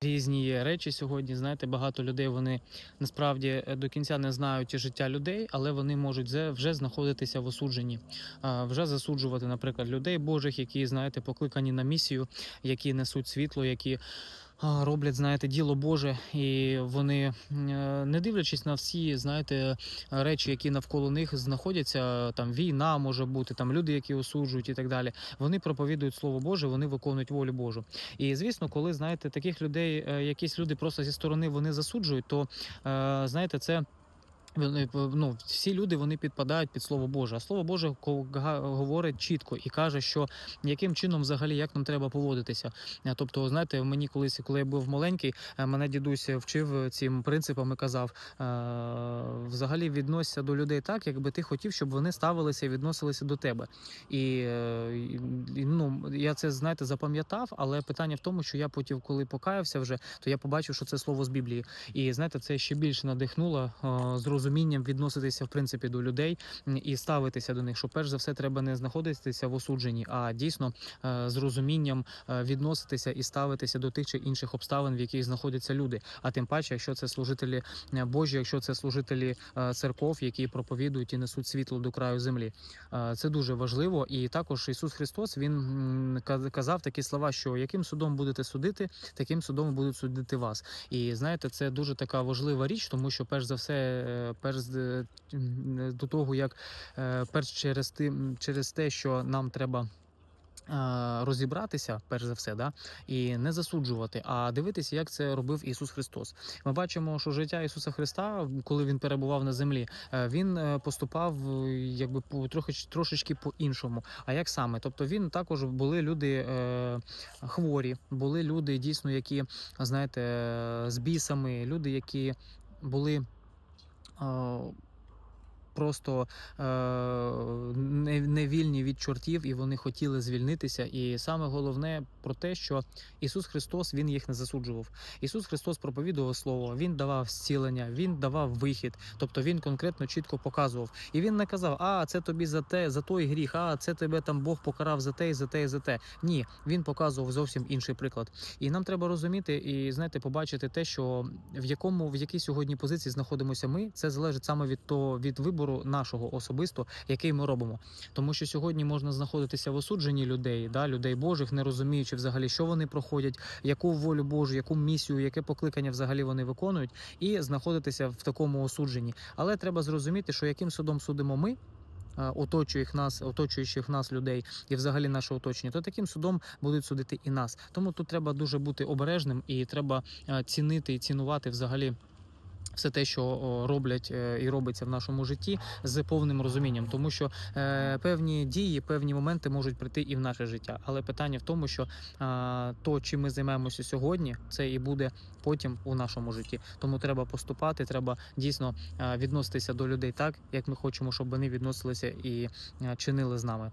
Різні речі сьогодні. Знаєте, багато людей вони насправді е, до кінця не знають життя людей, але вони можуть вже знаходитися в осудженні, вже засуджувати, наприклад, людей Божих, які знаєте, покликані на місію, які несуть світло, які роблять, знаєте, діло Боже, і вони, е, не дивлячись на всі, знаєте, речі, які навколо них знаходяться, там війна може бути, там люди, які осуджують і так далі. Вони проповідують слово Боже, вони виконують волю Божу. І звісно, коли знаєте, таких людей, е, якісь люди просто зі сторони вони засуджують, то е, знаєте, це. Вони, Ну, всі люди вони підпадають під слово Боже. А слово Боже говорить чітко і каже, що яким чином взагалі як нам треба поводитися. Е, Тобто, знаєте, мені колись, коли я був маленький, е, мене дідусь вчив цим принципам і казав: е, взагалі відносься до людей так, якби ти хотів, щоб вони ставилися і відносилися до тебе. І, ну, я це знаєте запам'ятав, але питання в тому, що я потім, коли покаявся вже, то я побачив, що це слово з Біблії. І знаєте, це ще більше надихнуло е, з розумінням відноситися в принципі до людей і ставитися до них. Що перш за все треба не знаходитися в осудженні, а дійсно е, з розумінням е, відноситися і ставитися до тих чи інших обставин, в яких знаходяться люди. А тим паче, якщо це служителі е, Божі, якщо це служителі церков, які проповідують і несуть світло до краю землі. Це дуже важливо. І також Ісус Христос він казав такі слова, що яким судом будете судити, таким судом будуть судити вас. І знаєте, це дуже така важлива річ, тому що перш за все, перш до того, як е, перш через через те, що нам треба. е, Розібратися, перш за все, да, і не засуджувати, а дивитися, як це робив Ісус Христос. Ми бачимо, що життя Ісуса Христа, коли він перебував на землі, е, він поступав якби по трохи трошечки по-іншому. А як саме? Тобто він також були люди е, хворі, були люди дійсно, які знаєте, з бісами, люди, які були. Просто не, вільні від чортів, і вони хотіли звільнитися. І саме головне про те, що Ісус Христос Він їх не засуджував. Ісус Христос проповідував Слово, Він давав зцілення, Він давав вихід. Тобто Він конкретно чітко показував. І він не казав, а це тобі за те, за той гріх, а це тебе там Бог покарав за те, і за те, і за те. Ні, він показував зовсім інший приклад. І нам треба розуміти і знаєте, побачити те, що в якому в якій сьогодні позиції знаходимося ми, це залежить саме від того від вибору нашого особисто, який ми робимо. Тому що сьогодні можна знаходитися в осудженні людей, да, людей Божих, не розуміючи взагалі, що вони проходять, яку волю Божу, яку місію, яке покликання взагалі вони виконують, і знаходитися в такому осудженні. Але треба зрозуміти, що яким судом судимо ми. Оточуючих нас, оточуючих нас людей і взагалі наше оточення, то таким судом будуть судити і нас. Тому тут треба дуже бути обережним і треба цінити і цінувати взагалі. Все те, що роблять е, і робиться в нашому житті, з повним розумінням, тому що е, певні дії, певні моменти можуть прийти і в наше життя. Але питання в тому, що то, чим ми займаємося сьогодні, це і буде потім у нашому житті. Тому треба поступати, треба дійсно е, відноситися до людей так, як ми хочемо, щоб вони відносилися і чинили з нами.